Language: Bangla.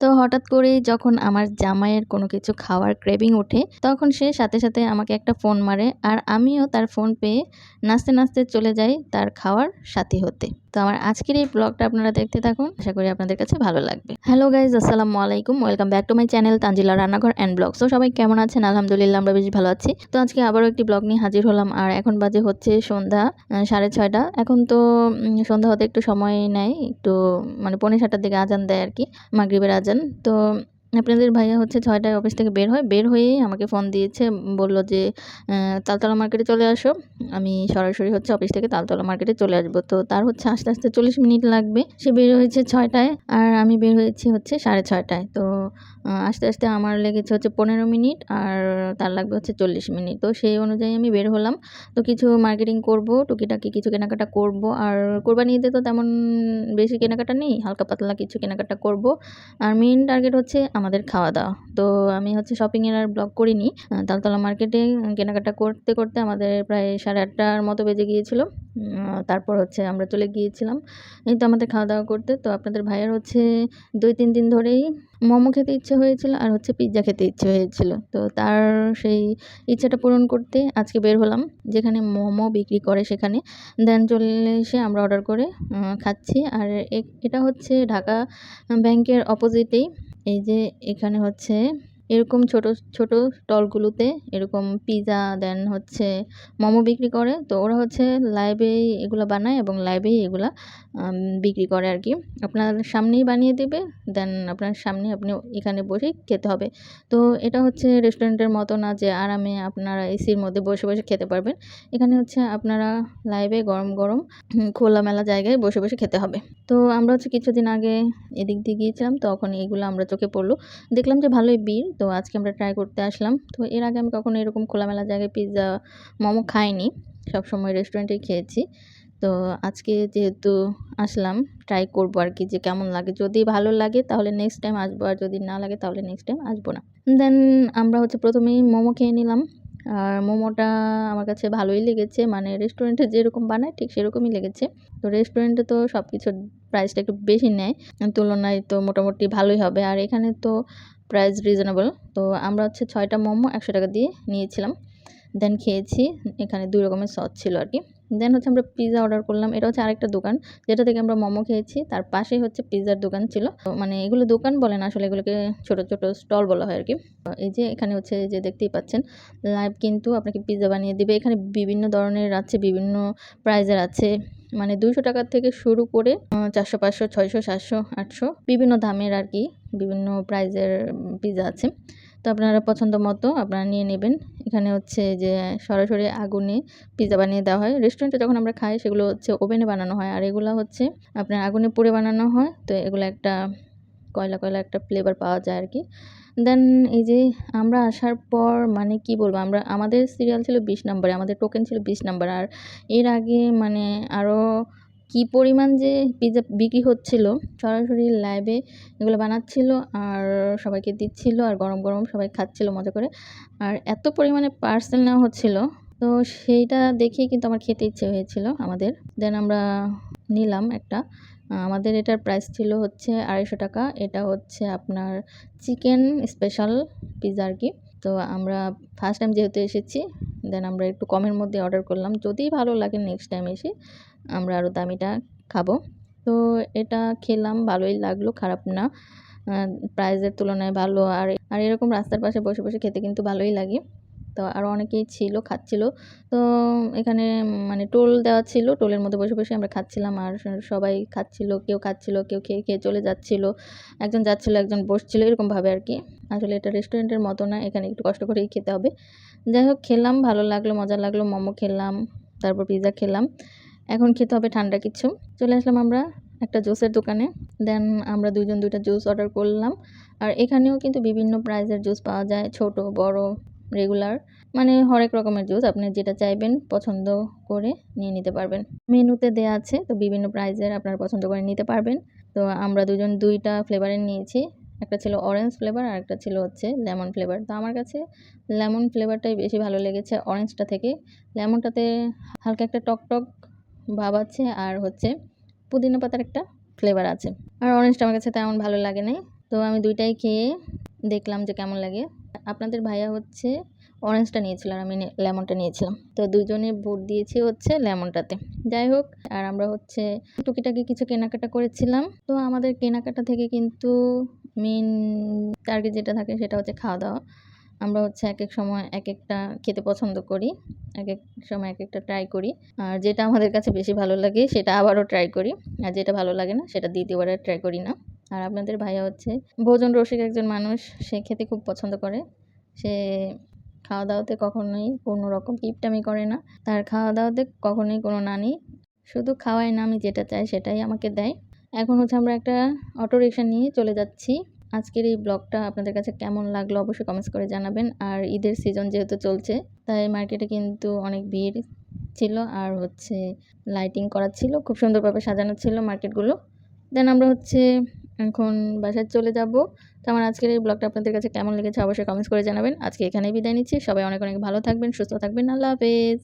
তো হঠাৎ করে যখন আমার জামাইয়ের কোনো কিছু খাওয়ার ক্রেভিং ওঠে, তখন সে সাথে সাথে আমাকে একটা ফোন মারে আর আমিও তার ফোন পেয়ে নাচতে নাচতে চলে যাই তার খাওয়ার সাথী হতে। তো আমার আজকের এই ব্লগটা আপনারা দেখতে থাকুন। আশা করি আপনাদের কাছে ভালো লাগবে। হ্যালো গাইজ আসসালামু আলাইকুম। Welcome back to my channel Tanzila রান্নাঘর অ্যান্ড ব্লগ তো সবাই কেমন আছেন? আলহামদুলিল্লাহ, আমরা বেশ ভালো আছি। তো আজকে আবারও একটি ব্লগ নিয়ে হাজির হলাম। আর এখন বাজে হচ্ছে সন্ধ্যা সাড়ে ছয়টা। এখন তো সন্ধ্যা হতে একটু সময় নেয়। একটু মানে পৌনে সাতটার দিকে আজান দেয় আর কি, মাগরিবের আজান। তো আপনাদের ভাইয়া হচ্ছে ছয়টায় অফিস থেকে বের হয়। বের হয়েই আমাকে ফোন দিয়েছে, বলল যে তালতলা মার্কেটে চলে আসো। আমি সরাসরি হচ্ছে অফিস থেকে তালতলা মার্কেটে চলে আসব। তো তার হচ্ছে আস্তে আস্তে চল্লিশ মিনিট লাগবে। সে বের হয়েছে ছয়টায় আর আমি বের হয়েছি হচ্ছে সাড়ে ছয়টায়। তো আস্তে আস্তে আমার লেগেছে হচ্ছে পনেরো মিনিট আর তার লাগবে হচ্ছে চল্লিশ মিনিট। তো সেই অনুযায়ী আমি বের হলাম। তো কিছু মার্কেটিং করব, টুকিটাকি কিছু কেনাকাটা করব। আর কোরবানি ঈদে তো তেমন বেশি কেনাকাটা নেই, হালকা পাতলা কিছু কেনাকাটা করব। আর মেইন টার্গেট হচ্ছে আমাদের খাওয়া দাওয়া তো আমি হচ্ছে শপিংয়ের আর ব্লগ করিনি। তালতলা মার্কেটে কেনাকাটা করতে করতে আমাদের প্রায় সাড়ে আটটার মতো বেজে গিয়েছিল। তারপর হচ্ছে আমরা চলে গিয়েছিলাম। এই তো আমাদের খাওয়া দাওয়া করতে। তো আপনাদের ভাইয়ের হচ্ছে দুই, তিন দিন ধরেই মোমো খেতে ইচ্ছে হয়েছিল আর হচ্ছে পিৎজা খেতে ইচ্ছে হয়েছিল। তো তার সেই ইচ্ছাটা পূরণ করতে আজকে বের হলাম, যেখানে মোমো বিক্রি করে সেখানে। দেন চলে এসে আমরা অর্ডার করে খাচ্ছি। আর এটা হচ্ছে ঢাকা ব্যাংকের অপোজিটেই এই যে এখানে হচ্ছে এরকম ছোট ছোট স্টলগুলোতে এরকম পিৎজা দেন হচ্ছে মোমো বিক্রি করে। তো ওরা হচ্ছে লাইভেই এগুলো বানায় এবং লাইভেই এগুলা বিক্রি করে আর কি। আপনার সামনেই বানিয়ে দেবে দেন আপনার সামনে আপনি এখানে বসেই খেতে হবে। তো এটা হচ্ছে রেস্টুরেন্টের মতো না যে আরামে আপনারা এসির মধ্যে বসে বসে খেতে পারবেন। এখানে হচ্ছে আপনারা লাইভে গরম গরম খোলামেলা জায়গায় বসে বসে খেতে হবে। তো আমরা হচ্ছে কিছুদিন আগে এদিক দিয়ে গিয়েছিলাম, তখন এগুলো আমরা চোখে পড়ল। দেখলাম যে ভালোই ভিড় তো আজকে আমরা ট্রাই করতে আসলাম। তো এর আগে আমি কখনো এরকম খোলামেলা জায়গায় পিৎজা মোমো খাইনি। সব সময় রেস্টুরেন্টেই খেয়েছি। তো আজকে যেহেতু আসলাম ট্রাই করব আর কি যে কেমন লাগে। যদি ভালো লাগে তাহলে নেক্সট টাইম আসব, আর যদি না লাগে তাহলে নেক্সট টাইম আসব না। দেন আমরা হচ্ছে প্রথমেই মোমো খেয়ে নিলাম। আর মোমোটা আমার কাছে ভালোই লেগেছে। মানে রেস্টুরেন্টে যেরকম বানায় ঠিক সেরকমই লেগেছে। তো রেস্টুরেন্টে তো সব কিছুর প্রাইসটা একটু বেশি নেয়। তুলনায় তো মোটামুটি ভালোই হবে। আর এখানে তো প্রাইস রিজনেবল তো আমরা হচ্ছে ছয়টা মোমো একশো টাকা দিয়ে নিয়েছিলাম। দেন খেয়েছি, এখানে দুই রকমের সস ছিল আর কি। দেন হচ্ছে আমরা পিৎজা অর্ডার করলাম, এটা হচ্ছে আরেকটা দোকান, যেটা থেকে আমরা মোমো খেয়েছি, তার পাশেই হচ্ছে পিৎজার দোকান ছিল। মানে এগুলো দোকান বলে না, আসলে এগুলোকে ছোট ছোট স্টল বলা হয় আর কি। এই যে এখানে হচ্ছে যে দেখতেই পাচ্ছেন লাইভ কিন্তু আপনাকে পিৎজা বানিয়ে দিবে। এখানে বিভিন্ন ধরনের আছে, বিভিন্ন প্রাইজের আছে। মানে দুইশো টাকার থেকে শুরু করে চারশো, পাঁচশো, ছয়শো, সাতশো, আটশো, বিভিন্ন দামের আর কি, বিভিন্ন প্রাইজের পিৎজা আছে। তো আপনারা পছন্দ মতো আপনারা নিয়ে নেবেন। এখানে হচ্ছে যে সরাসরি আগুনে পিৎজা বানিয়ে দেওয়া হয়। রেস্টুরেন্টে যখন আমরা খাই, সেগুলো হচ্ছে ওভেনে বানানো হয়। আর এগুলো হচ্ছে আপনার আগুনে পুড়ে বানানো হয়। তো এগুলো একটা কয়লা কয়লা একটা ফ্লেভার পাওয়া যায় আর কি দেন এই যে আমরা আসার পর মানে কি বলব? আমরা, আমাদের সিরিয়াল ছিল বিশ নাম্বারে আমাদের টোকেন ছিল বিশ নাম্বার আর এর আগে মানে আরও কি পরিমাণ যে পিৎজা বিক্রি হচ্ছিল, সরাসরি লাইভে এগুলো বানাচ্ছিল আর সবাইকে দিচ্ছিল আর গরম গরম সবাই খাচ্ছিল মজা করে। আর এত পরিমাণে পার্সেল নেওয়া হচ্ছিল, তো সেইটা দেখেই কিন্তু আমার খেতে ইচ্ছে হয়েছিল আমাদের। দেন আমরা নিলাম একটা আমাদের এটার প্রাইস ছিল হচ্ছে আড়াইশো টাকা, এটা হচ্ছে আপনার চিকেন স্পেশাল পিৎজা আর কি। তো আমরা ফার্স্ট টাইম যেহেতু এসেছি দেন আমরা একটু কমের মধ্যে অর্ডার করলাম, যদি ভালো লাগে নেক্সট টাইম এসে আমরা আরও দামিটা খাব। তো এটা খেলাম, ভালোই লাগল, খারাপ না। প্রাইজের তুলনায় ভালো। আর আর এরকম রাস্তার পাশে বসে বসে খেতে কিন্তু ভালোই লাগে। তো আরও অনেকেই ছিল, খাচ্ছিল। তো এখানে মানে টোল দেওয়া ছিল, টোলের মধ্যে বসে বসে আমরা খাচ্ছিলাম। আর সবাই খাচ্ছিল, কেউ খাচ্ছিল, কেউ খেয়ে খেয়ে চলে যাচ্ছিল। একজন যাচ্ছিল, একজন বসছিল এরকমভাবে আর কি। আসলে এটা রেস্টুরেন্টের মতো না, এখানে একটু কষ্ট করেই খেতে হবে। যাই হোক, খেলাম, ভালো লাগল, মজা লাগল, মোমো খেলাম, তারপর পিৎজা খেলাম। এখন খেতে হবে ঠান্ডা কিছু। চলে আসলাম আমরা একটা জুসের দোকানে। দেন আমরা দুইজন দুইটা জুস অর্ডার করলাম। আর এখানেও কিন্তু বিভিন্ন প্রাইজের জুস পাওয়া যায়, ছোট, বড় রেগুলার মানে হরেক রকমের জুস আপনি যেটা চাইবেন পছন্দ করে নিয়ে নিতে পারবেন। মেনুতে দেয়া আছে, তো বিভিন্ন প্রাইজের আপনারা পছন্দ করে নিতে পারবেন। তো আমরা দুজন দুইটা ফ্লেভারের নিয়েছি। একটা ছিল অরেঞ্জ ফ্লেভার আর একটা ছিল হচ্ছে লেমন ফ্লেভার তো আমার কাছে লেমন ফ্লেভারটাই বেশি ভালো লেগেছে অরেঞ্জটা থেকে। লেমনটাতে হালকা একটা টক টক ভাব আছে আর হচ্ছে পুদিনা পাতার একটা ফ্লেভার আছে। আর অরেঞ্জটা আমার কাছে তেমন ভালো লাগে নাই। তো আমি দুইটাই খেয়ে দেখলাম যে কেমন লাগে। আপনাদের ভাইয়া হচ্ছে অরেঞ্জটা নিয়েছিল আর আমি লেমনটা নিয়েছিলাম। তো দুজনে ভোট দিয়েছি হচ্ছে লেমনটাতে যাই হোক, আর আমরা হচ্ছে টুকিটাকি কিছু কেনাকাটা করেছিলাম। তো আমাদের কেনাকাটা থেকে কিন্তু মেন টার্গেট যেটা থাকে সেটা হচ্ছে খাওয়া দাওয়া আমরা হচ্ছে এক এক সময় এক একটা খেতে পছন্দ করি এক এক সময় এক একটা ট্রাই করি। আর যেটা আমাদের কাছে বেশি ভালো লাগে, সেটা আবারও ট্রাই করি। আর যেটা ভালো লাগে না, সেটা দ্বিতীয়বার ট্রাই করি না। আর আপনাদের ভাইয়া হচ্ছে ভোজন রসিক একজন মানুষ, সে খেতে খুব পছন্দ করে। সে খাওয়া দাওয়াতে কখনোই কোনো রকম কিপটামি করে না। তার খাওয়া দাওয়াতে কখনোই কোনো না নেই। শুধু খাওয়ায় না, আমি যেটা চাই সেটাই আমাকে দেয়। এখন হচ্ছে আমরা একটা অটো রিক্সা নিয়ে চলে যাচ্ছি। আজকের এই ব্লগটা আপনাদের কাছে কেমন লাগল অবশ্যই কমেন্টস করে জানাবেন। আর ঈদের সিজন যেহেতু চলছে, তাই মার্কেটে কিন্তু অনেক ভিড় ছিল আর হচ্ছে লাইটিং করা ছিল, খুব সুন্দরভাবে সাজানো ছিল মার্কেটগুলো দেন আমরা হচ্ছে এখন বাসায় চলে যাব। তো আমার আজকের এই ব্লগটা আপনাদের কাছে কেমন লেগেছে অবশ্যই কমেন্টস করে জানাবেন। আজকে এখানেই বিদায় নিচ্ছি। সবাই অনেক অনেক ভালো থাকবেন, সুস্থ থাকবেন। আল্লাহ হাফেজ।